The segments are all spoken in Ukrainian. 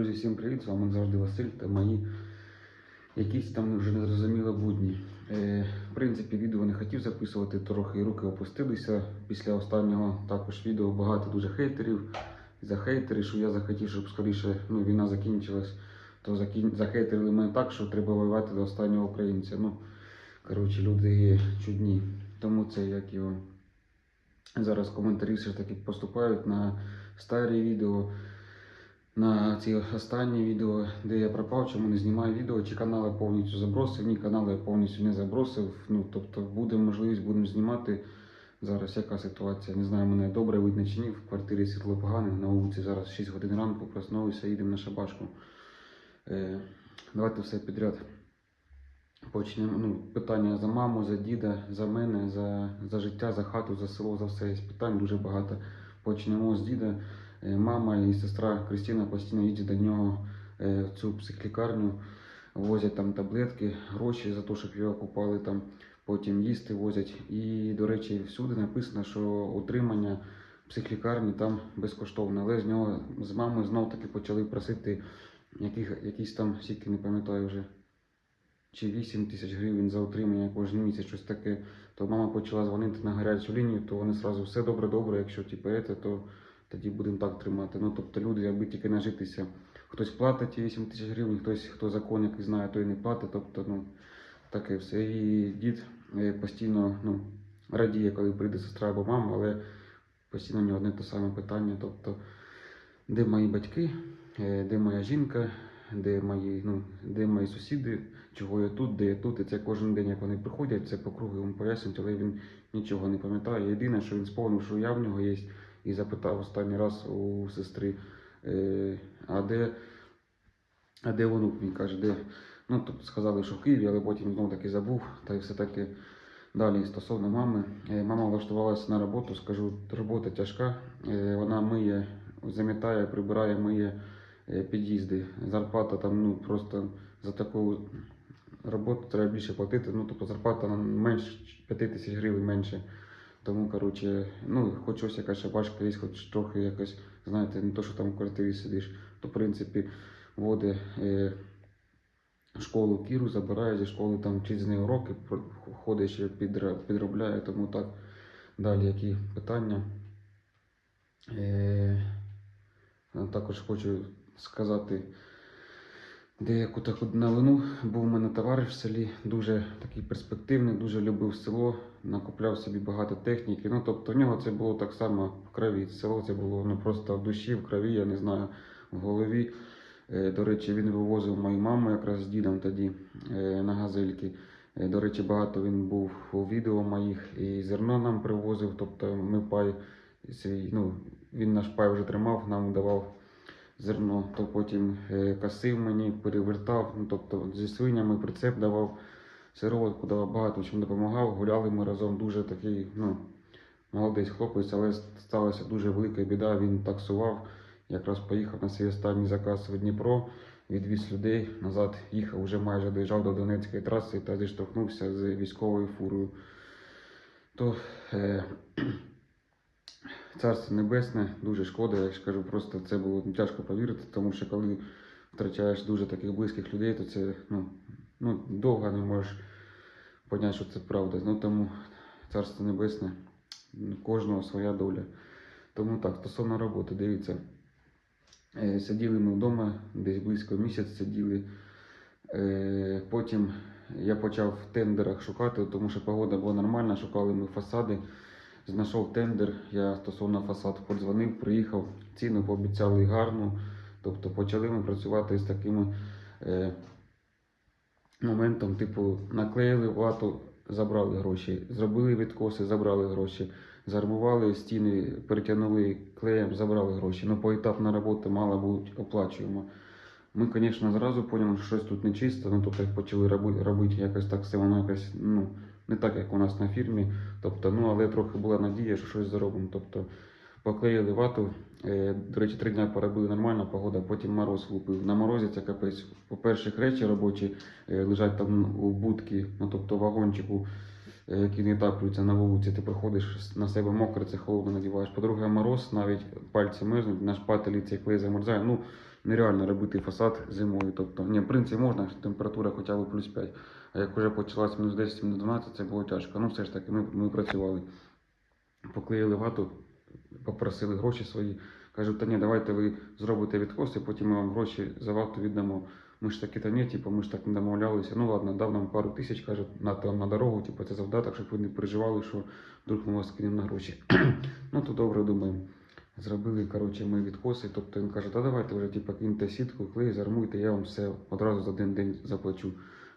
Друзі, всім привіт! З вами завжди Василь та мої якісь там вже незрозуміло будні. Е, в принципі, відео не хотів записувати, трохи руки опустилися. Після останнього також відео багато дуже хейтерів. За хейтери, що я захотів, щоб скоріше ну, війна закінчилась, то закін... захейтерили мене так, що треба воювати до останнього українця. Ну, коротше, люди є чудні. Тому це як його. Зараз коментарі все ж таки поступають на старі відео на ці останні відео, де я пропав, чому не знімаю відео, чи канали повністю забросив. Ні, канали я повністю не забросив. Ну, тобто буде можливість, будемо знімати. Зараз яка ситуація? Не знаю, мене добре видно чи ні. В квартирі світло погане, на вулиці зараз 6 годин ранку, проснулися, їдемо на шабашку. Е, давайте все підряд. Почнемо. Ну, питання за маму, за діда, за мене, за, за життя, за хату, за село, за все. Питань дуже багато. Почнемо з діда. Е, Мама і сестра Кристина постійно їздять до нього е, в цю психлікарню, возять там таблетки, гроші за те, щоб його купали там, потім їсти возять. І, до речі, всюди написано, що утримання психлікарні там безкоштовне. Але з нього з мамою знов таки почали просити яких, якісь там, скільки не пам'ятаю вже, чи 8 тисяч гривень за утримання кожен місяць, щось таке. То мама почала дзвонити на гарячу лінію, то вони одразу все добре-добре, якщо типу, це, то тоді будемо так тримати. Ну тобто люди, аби тільки нажитися. Хтось платить 8 тисяч гривень, хтось, хто закон який знає, той не платить. Тобто, ну таке все. І дід е, постійно ну, радіє, коли прийде сестра або мама, але постійно в одне те саме питання. Тобто, де мої батьки, е, де моя жінка, де мої, ну, де мої сусіди, чого я тут, де я тут. І це кожен день, як вони приходять, це по кругу йому пояснюють, але він нічого не пам'ятає. Єдине, що він сповнив, що я в нього є і запитав останній раз у сестри, е, а де, а де онук? Він каже, де. Ну, тобто сказали, що в Києві, але потім знову таки забув. Та й все таки далі стосовно мами. Е, Мама влаштувалася на роботу, скажу, робота тяжка. Е, Вона миє, замітає, прибирає, миє під'їзди. Зарплата там ну, просто за таку роботу треба більше платити. Ну, тобто зарплата менше 5 тисяч гривень менше. Тому, коротше, ну, хоч якась шабашка є, хоч трохи якось, знаєте, не то, що там в квартирі сидиш, то, в принципі, води е, школу Кіру забирає зі школи, там вчить з неї уроки, ходить підробляє, тому так. Далі, які питання. Е, також хочу сказати деяку таку новину. Був у мене товариш в селі, дуже такий перспективний, дуже любив село, накупляв собі багато техніки. Ну, тобто в нього це було так само в крові. Село це було ну, просто в душі, в крові, я не знаю, в голові. Е, До речі, він вивозив мою маму якраз з дідом тоді е, на газельки. Е, До речі, багато він був у відео моїх і зерно нам привозив. Тобто ми пай свій, ну, він наш пай вже тримав, нам давав зерно, то потім е, косив мені, перевертав, ну, тобто зі свинями прицеп давав, сироватку давав, багато чим допомагав. Гуляли ми разом дуже такий, ну, молодець хлопець, але сталася дуже велика біда. Він таксував, якраз поїхав на свій останній заказ в Дніпро, відвіз людей, назад їхав, вже майже доїжджав до Донецької траси та зіштовхнувся з військовою фурою. То е, Царство Небесне, дуже шкода, я ж кажу, просто це було тяжко повірити, тому що коли втрачаєш дуже таких близьких людей, то це ну, ну, довго не можеш поняти, що це правда. Ну тому Царство Небесне, кожного своя доля. Тому так, стосовно роботи, дивіться. Е, Сиділи ми вдома, десь близько місяць сиділи. Е, Потім я почав в тендерах шукати, тому що погода була нормальна, шукали ми фасади. Знайшов тендер, я стосовно фасад подзвонив, приїхав, ціну пообіцяли гарну. Тобто почали ми працювати з такими е, моментом, типу, наклеїли вату, забрали гроші, зробили відкоси, забрали гроші, зармували стіни, перетягнули клеєм, забрали гроші. Ну, поетапна робота мала бути оплачуємо. Ми, звісно, зразу поняли, що щось тут нечисто, ну тобто почали робити, робити якось так все, воно якось ну, не так, як у нас на фірмі. Тобто, ну, але трохи була надія, що щось заробимо. Тобто, поклеїли вату. Е, до речі, три дні поробили нормально, погода, потім мороз влупив. На морозі це капець. По-перше, речі робочі е, лежать там у будки, ну тобто вагончику, е, який не таплюється на вулиці. Ти приходиш на себе мокре, це холодно надіваєш. По-друге, мороз, навіть пальці мерзнуть, на шпателі цей клей замерзає. Ну, нереально робити фасад зимою. Тобто, ні, в принципі, можна, температура хоча б плюс 5. А як вже почалась мінус 10, мінус 12, це було тяжко. Ну, все ж таки, ми, ми працювали. Поклеїли вату, попросили гроші свої. Кажуть, та ні, давайте ви зробите відкос, і потім ми вам гроші за вату віддамо. Ми ж таки та ні, типу, ми ж так не домовлялися. Ну ладно, дав нам пару тисяч, каже, на, на дорогу, типу, це завдаток, щоб ви не переживали, що вдруг ми вас кинемо на гроші. ну то добре думаємо. Зробили, коротше, ми відкоси. Тобто він каже, та давайте вже типу, киньте сітку, клей, зармуйте, я вам все одразу за один день заплачу.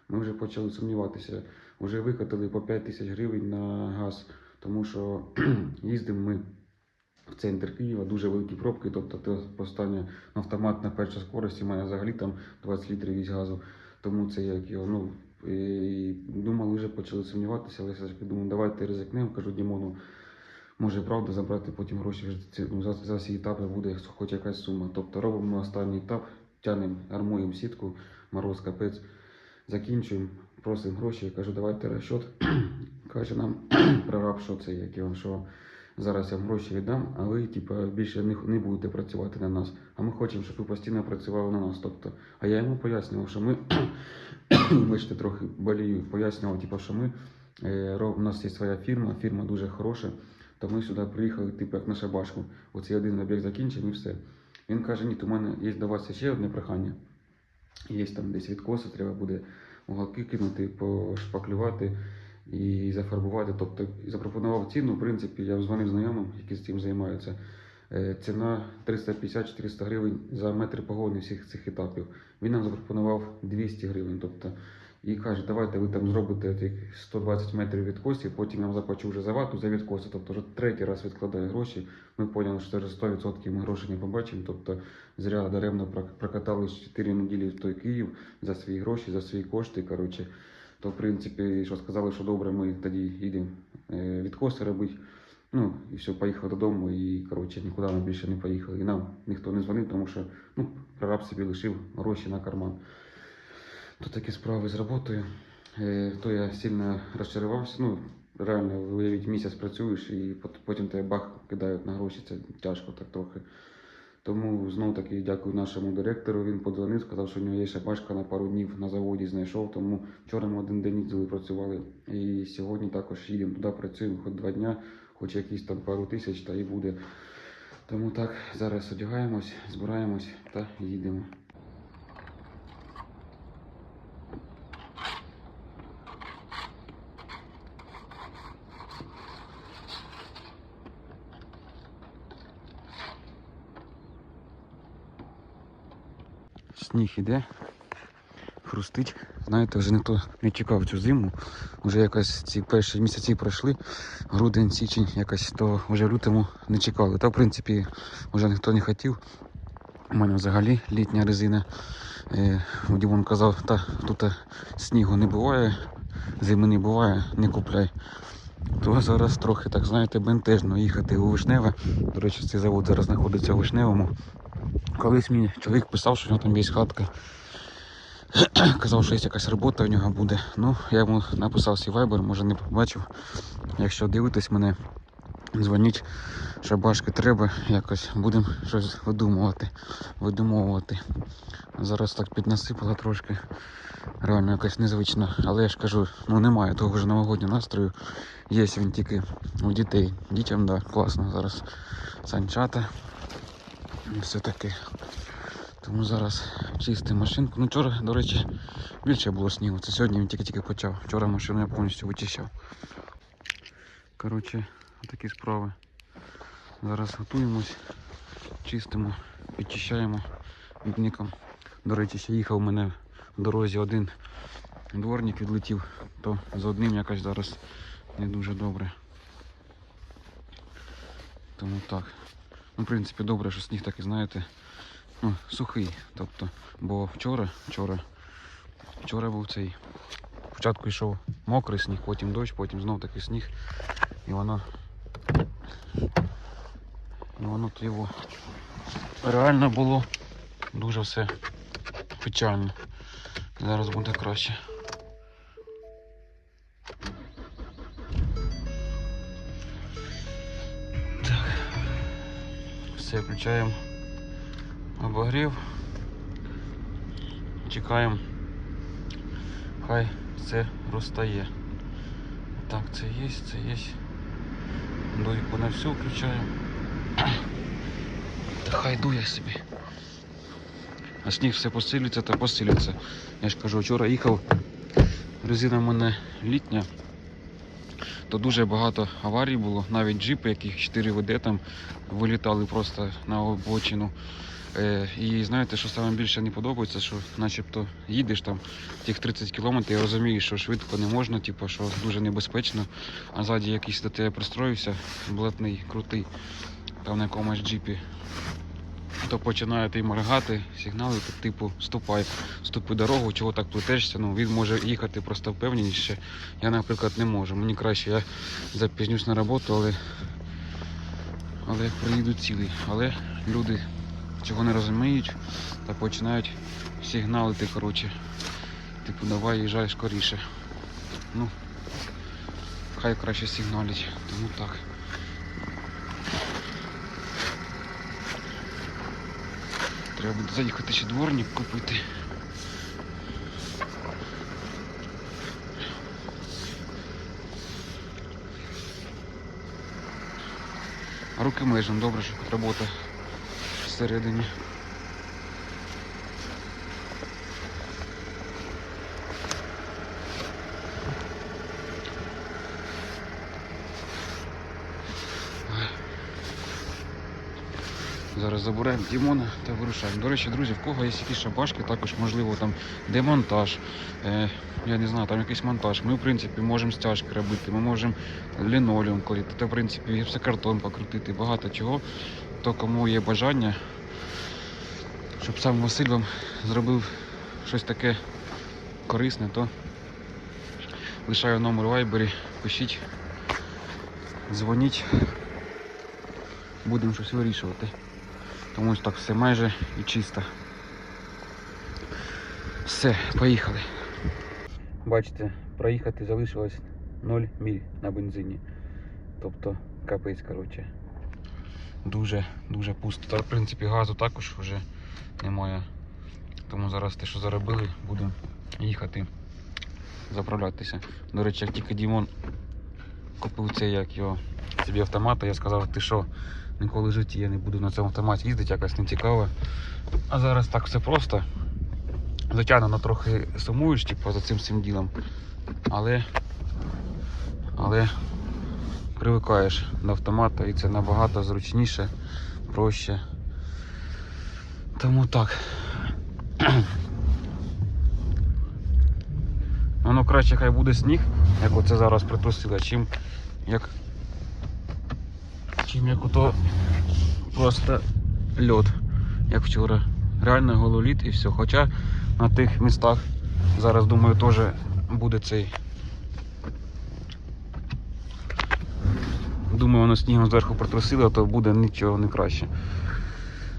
Ми вже почали сумніватися. Вже викатили по 5 тисяч гривень на газ, тому що їздимо ми в центр Києва, дуже великі пробки, тобто ти постання автомат на першій скорості має взагалі там 20 літрів із газу. Тому це як його, ну, і думали, вже почали сумніватися, але все ж таки думаю, давайте ризикнемо, кажу Дімону, може правда забрати потім гроші ну, за, за ці етапи буде хоч якась сума. Тобто робимо останній етап, тянемо, армуємо сітку, мороз капець, закінчуємо, просимо гроші, кажу, давайте розчет. Каже нам прораб, що це як його, що зараз я вам гроші віддам, а ви типу, більше не, не будете працювати на нас. А ми хочемо, щоб ви постійно працювали на нас. Тобто, а я йому пояснював, що ми, бачите, трохи болію, пояснював, типу, що ми, е, у нас є своя фірма, фірма дуже хороша, то ми сюди приїхали, типу, як на шабашку. Оцей один об'єкт закінчив і все. Він каже, ні, то в мене є до вас ще одне прохання. Є там десь відкоси, треба буде уголки кинути, пошпаклювати і зафарбувати. Тобто запропонував ціну. В принципі, я дзвонив знайомим, які з цим займаються. Е, Ціна 350-400 гривень за метр погони всіх цих етапів. Він нам запропонував 200 гривень. Тобто, і каже, давайте ви там зробите тих 120 метрів відкосів, потім я вам заплачу вже за вату за відкоси. Тобто вже третій раз відкладає гроші. Ми поняли, що вже 100% ми грошей не побачимо. Тобто зря даремно прок- прокатали 4 неділі в той Київ за свої гроші, за свої кошти. Коротше, то в принципі, що сказали, що добре, ми тоді їдемо е, відкоси робити. Ну, і все, поїхав додому, і коротше, нікуди ми більше не поїхали. І нам ніхто не дзвонив, тому що ну, прораб собі лишив гроші на карман. То такі справи з роботою. Е, то я сильно розчарувався. Ну, реально, уявіть, місяць працюєш і потім тебе бах кидають на гроші. Це тяжко так трохи. Тому знову таки дякую нашому директору. Він подзвонив, сказав, що у нього є ще башка на пару днів на заводі знайшов. Тому вчора ми один день їздили, працювали. І сьогодні також їдемо туди, працюємо хоч два дня, хоч якісь там пару тисяч, та і буде. Тому так, зараз одягаємось, збираємось та їдемо. Сніг іде, хрустить. Знаєте, вже ніхто не чекав цю зиму. Вже якось ці перші місяці пройшли, грудень, січень, якось то вже в лютому не чекали. Та в принципі вже ніхто не хотів. У мене взагалі літня резина. Е, Дімон казав, та тут е, снігу не буває, зими не буває, не купляй. То зараз трохи, так знаєте, бентежно їхати у Вишневе. До речі, цей завод зараз знаходиться у Вишневому. Колись мені чоловік писав, що в нього там є хатка. Казав, що є якась робота в нього буде. Ну, я йому написав свій вайбер, може не побачив. Якщо дивитесь мене, дзвоніть, шабашки треба, якось будемо щось видумувати, видумовувати. Зараз так піднасипало трошки. Реально якось незвично. Але я ж кажу, ну немає того ж новогоднього настрою. Є він тільки у дітей. Дітям, да, класно. Зараз санчата. І Все таке. Тому зараз чистимо машинку. Ну вчора, до речі, більше було снігу. Це сьогодні він тільки-тільки почав. Вчора машину я повністю вичищав. Коротше, такі справи. Зараз готуємось, чистимо, підчищаємо вікником. До речі, ще їхав у мене в дорозі один дворник відлетів, то з одним якось зараз не дуже добре. Тому так. Ну, в принципі, добре, що сніг такий, знаєте, ну, сухий. Тобто, бо вчора, вчора, вчора був цей. Спочатку йшов мокрий сніг, потім дощ, потім знов такий сніг. І воно. І воно то його реально було дуже все печально. Зараз буде краще. Все, включаємо обогрів. чекаємо. Хай все розтає. Так, це є, це є. Дойку на всю включаю. Та хай дує собі. А сніг все посилюється та посилюється. Я ж кажу, вчора їхав, резина в мене літня, то дуже багато аварій було, навіть джипи, яких 4 ВД там вилітали просто на обочину. Е, і знаєте, що саме більше не подобається, що начебто їдеш там тих 30 кілометрів, я розумію, що швидко не можна, типу, що дуже небезпечно, а ззаді якийсь до тебе пристроївся, блатний, крутий, там на якомусь джипі. То починає ти моргати, сигналити, типу, ступай, ступи дорогу, чого так плетешся. Ну, він може їхати просто впевненіше. Я, наприклад, не можу. Мені краще, я запізнюсь на роботу, але, але приїду цілий. Але люди цього не розуміють та починають сигналити, коротше. Типу, давай їжджай скоріше. Ну, хай краще сигналять, тому так. Треба буде заїхати ще дворник купити. Руки межем, добре, що робота всередині. Зараз забираємо Дімона та вирушаємо. До речі, друзі, в кого є якісь шабашки, також можливо там демонтаж, е, я не знаю, там якийсь монтаж. Ми в принципі можемо стяжки робити, ми можемо лінолеум клеїти, та в принципі гіпсокартон покрутити, багато чого. То кому є бажання, щоб сам Василь вам зробив щось таке корисне, то лишаю номер вайбері, пишіть, дзвоніть, будемо щось вирішувати. Тому так все майже і чисто. Все, поїхали. Бачите, проїхати залишилось 0 міль на бензині. Тобто капець, коротше. Дуже, дуже пусто. Та в принципі газу також вже немає. Тому зараз те, що заробили, будемо їхати заправлятися. До речі, як тільки Дімон купив цей як його собі автомат, я сказав, ти що, ніколи в житті я не буду на цьому автоматі їздити, якось не цікаво. А зараз так все просто. Звичайно, ну, трохи сумуєш типу, за цим всім ділом. Але, але привикаєш до автомата і це набагато зручніше, проще. Тому так. Воно краще хай буде сніг, як оце зараз притрусило, чим як чим як ото просто льод, як вчора. Реально гололід і все. Хоча на тих містах зараз думаю теж буде цей. Думаю, воно снігом зверху притрусило, то буде нічого не краще.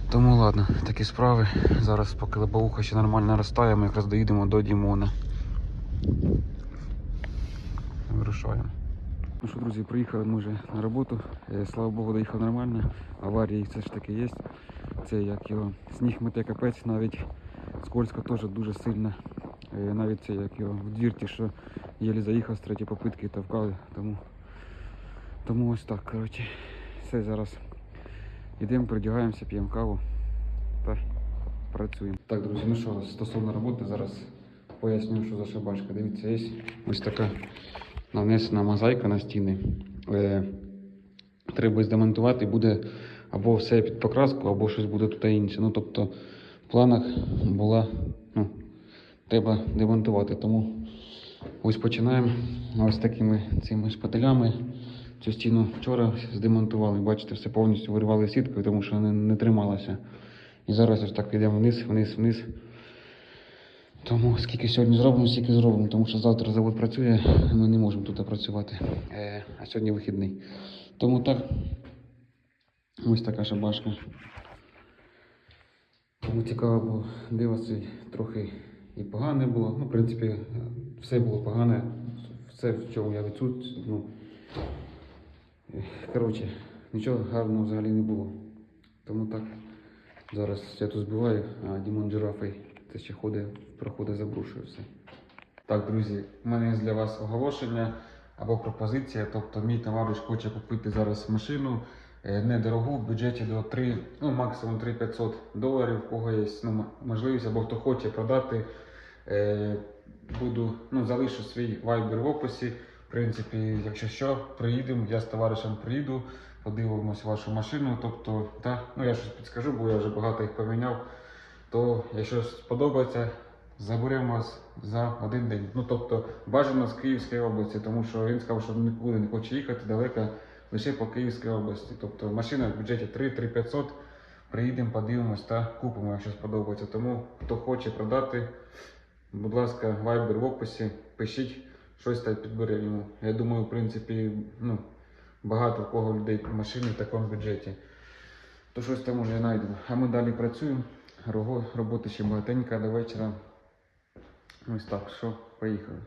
Тому ладно, такі справи. Зараз поки лобовуха ще нормально розтає, ми якраз доїдемо до Дімона. Вирушаємо. Ну що, друзі, приїхали ми вже на роботу. Е, Слава Богу, доїхав нормально. Аварії все ж таки є. Це як його сніг мете капець, навіть скользко теж дуже сильно. Е, Навіть це як його в двірті, що єлі заїхав з третьої попитки та вкали. Тому, тому ось так, коротше. Все зараз йдемо, придягаємося, п'ємо каву та працюємо. Так, друзі, ну що, стосовно роботи, зараз пояснюю, що за шабашка. Дивіться, є ось така нанесена мозаїка на стіни. Е, треба здемонтувати, буде або все під покраску, або щось буде тут інше. Ну, тобто, в планах була, ну, треба демонтувати. Тому ось починаємо ось такими цими шпателями. Цю стіну вчора здемонтували. Бачите, все повністю виривали сіткою, тому що не, не трималося. І зараз ось так підемо вниз, вниз, вниз. Тому скільки сьогодні зробимо, стільки зробимо, тому що завтра завод працює, ми не можемо тут працювати. Е, а сьогодні вихідний. Тому так, ось така шабашка. Тому цікаво було, де трохи і погане було. Ну, в принципі, все було погане, все, в чому я відсут. Ну, е, коротше, нічого гарного взагалі не було. Тому так, зараз я тут збиваю, а Дімон Джирафей Бачите, ще ходить, проходить, забрушує все. Так, друзі, в мене є для вас оголошення або пропозиція. Тобто, мій товариш хоче купити зараз машину е, недорогу в бюджеті до 3, ну максимум 3500 доларів, в кого є ну, можливість, або хто хоче продати. Е, буду, ну, залишу свій вайбер в описі. В принципі, якщо що, приїдемо, я з товаришем приїду, подивимось вашу машину. Тобто, та, ну я щось підскажу, бо я вже багато їх поміняв. То, якщо сподобається, заберемо вас за один день. Ну тобто бажано з Київської області, тому що він сказав, що нікуди не хоче їхати далеко, лише по Київській області. Тобто машина в бюджеті 3-3500. Приїдемо, подивимось та купимо, якщо сподобається. Тому хто хоче продати, будь ласка, вайбер в описі, пишіть щось та підберемо. Я думаю, в принципі, ну, багато в кого людей машини в такому бюджеті. То щось там уже знайдемо. А ми далі працюємо. Роботи ще багатенько до вечора. Ось так, що, поїхали.